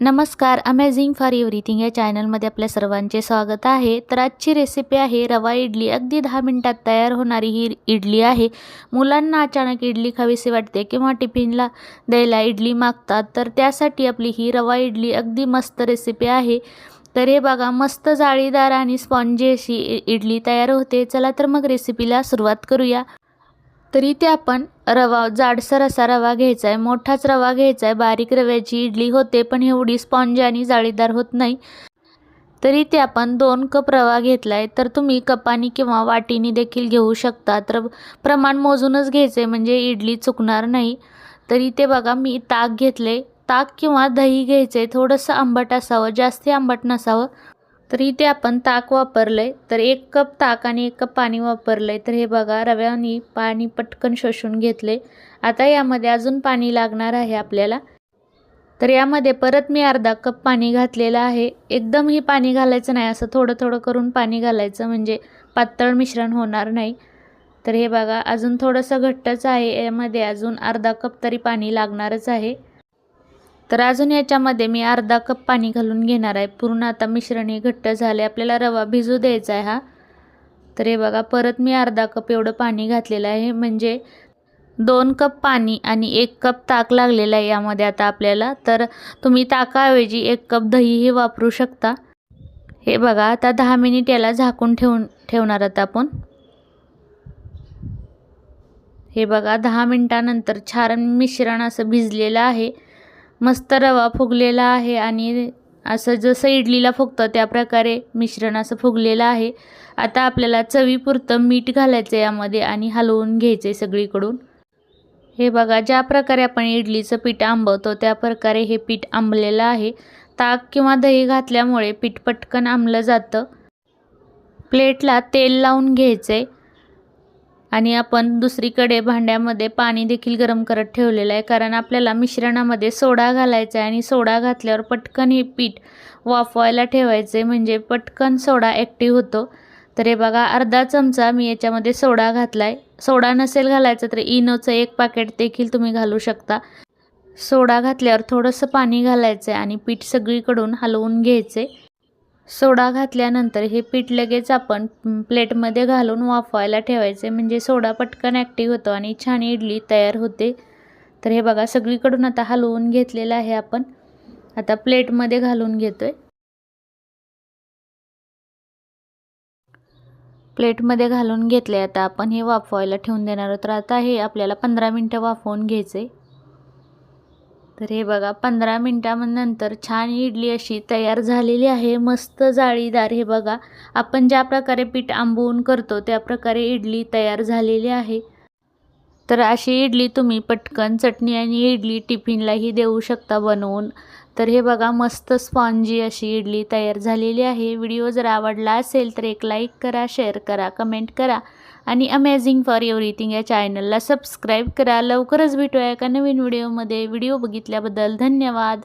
नमस्कार amazing for everything या चॅनलमध्ये आपल्या सर्वांचे स्वागत आहे. तर आजची रेसिपी आहे रवा इडली. अगदी दहा मिनटात तयार होणारी ही इडली आहे. मुलांना अचानक इडली खावीशी वाटते किंवा टिफिनला द्यायला इडली मागतात तर त्यासाठी आपली ही रवा इडली अगदी मस्त रेसिपी आहे. तर हे बघा मस्त जाळीदार आणि स्पॉन्जी अशी इ- इडली तयार होते. चला तर मग रेसिपीला सुरुवात करूया. तर इथे आपण रवा जाडसर असा रवा घ्यायचा आहे मोठाच रवा घ्यायचा आहे बारीक रव्याची इडली होते पण एवढी स्पॉन्ज आणि जाळीदार होत नाही. तर इथे आपण दोन कप रवा घेतला आहे तर तुम्ही कपानी किंवा वाटीने देखील घेऊ शकता. तर प्रमाण मोजूनच घ्यायचं आहे म्हणजे इडली चुकणार नाही. तर इथे बघा मी ताक घेतले ताक किंवा दही घ्यायचं आहे थोडंसं आंबट असावं जास्ती आंबट नसावं. तर इथे आपण ताक वापरलं आहे तर एक कप ताक आणि एक कप पाणी वापरलं आहे तर हे बघा रव्याने पाणी पटकन शोषून घेतले आता यामध्ये अजून पाणी लागणार आहे आपल्याला. तर यामध्ये परत मी अर्धा कप पाणी घातलेलं आहे. एकदम ही पाणी घालायचं नाही. असं थोडं थोडं करून पाणी घालायचं म्हणजे पातळ मिश्रण होणार नाही. तर हे बघा अजून थोडंसं घट्टच आहे. यामध्ये अजून अर्धा कप तरी पाणी लागणारच आहे. तर अजून याच्यामध्ये मी अर्धा कप पाणी घालून घेणार आहे. पूर्ण आता मिश्रण हे घट्ट झाले. आपल्याला रवा भिजू द्यायचा आहे हा. तर हे बघा परत मी अर्धा कप एवढं पाणी घातलेलं आहे. म्हणजे दोन कप पाणी आणि एक कप ताक लागलेला आहे यामध्ये आता आपल्याला. तर तुम्ही ताकाऐवजी एक कप दहीही वापरू शकता. हे बघा आता दहा मिनिट याला झाकून ठेवून ठेवणार आहोत आपण. हे बघा दहा मिनटानंतर छान मिश्रण असं भिजलेलं आहे. मस्त रवा फुगलेला आहे आणि असं जसं इडलीला फुगतं त्या प्रकारे मिश्रण असं फुगलेलं आहे. आता आपल्याला चवीपुरतं मीठ घालायचं यामध्ये आणि हलवून घ्यायचं आहे सगळीकडून. हे बघा ज्या प्रकारे आपण इडलीचं पीठ आंबवतो त्या प्रकारे हे पीठ आंबलेलं आहे. ताक किंवा दही घातल्यामुळे पीठ पटकन आंबलं जातं. प्लेटला तेल लावून घ्यायचं आहे आणि आपण दुसरीकडे भांड्यामध्ये पाणी देखील गरम करत ठेवलेलं आहे. कारण आपल्याला मिश्रणामध्ये सोडा घालायचा आहे आणि सोडा घातल्यावर पटकन हे पीठ वाफवायला ठेवायचे म्हणजे पटकन सोडा ॲक्टिव्ह होतो. तर हे बघा अर्धा चमचा मी याच्यामध्ये सोडा घातला आहे सोडा नसेल घालायचं तर इनोचं एक पाकेट देखील तुम्ही घालू शकता. सोडा घातल्यावर थोडंसं पाणी घालायचं आहे आणि पीठ सगळीकडून हलवून घ्यायचे सोडा घातल्यानंतर हे पीठ लगेच आपण प्लेटमध्ये घालून वाफवायला ठेवायचे. म्हणजे सोडा पटकन ॲक्टिव्ह होतो आणि छान इडली तयार होते. तर हे बघा सगळीकडून आता हलवून घेतलेलं आहे आपण. आता प्लेटमध्ये घालून घेतो आहे प्लेटमध्ये घालून घेतले आता आपण हे वाफवायला ठेवून देणार आहोत. तर आता हे आपल्याला पंधरा मिनटं वाफवून घ्यायचे तर हे बघा पंधरा मिनटानंतर छान इडली अशी तयार झालेली आहे. मस्त जाळीदार हे बघा. आपण ज्या प्रकारे पीठ आंबवून करतो त्या प्रकारे इडली तयार झालेली आहे. तर अशी इडली तुम्ही पटकन चटणी आणि इडली टिफिनलाही देऊ शकता बनवून. तर हे बघा मस्त स्पॉन्जी अशी इडली तयार झालेली आहे. व्हिडिओ जर आवडला असेल तर एक लाईक करा शेअर करा कमेंट करा. आणि अमेझिंग फॉर एव्हरीथिंग या चॅनलला सबस्क्राईब करा. लवकरच भेटूया एका नवीन व्हिडिओमध्ये व्हिडिओ बघितल्याबद्दल धन्यवाद.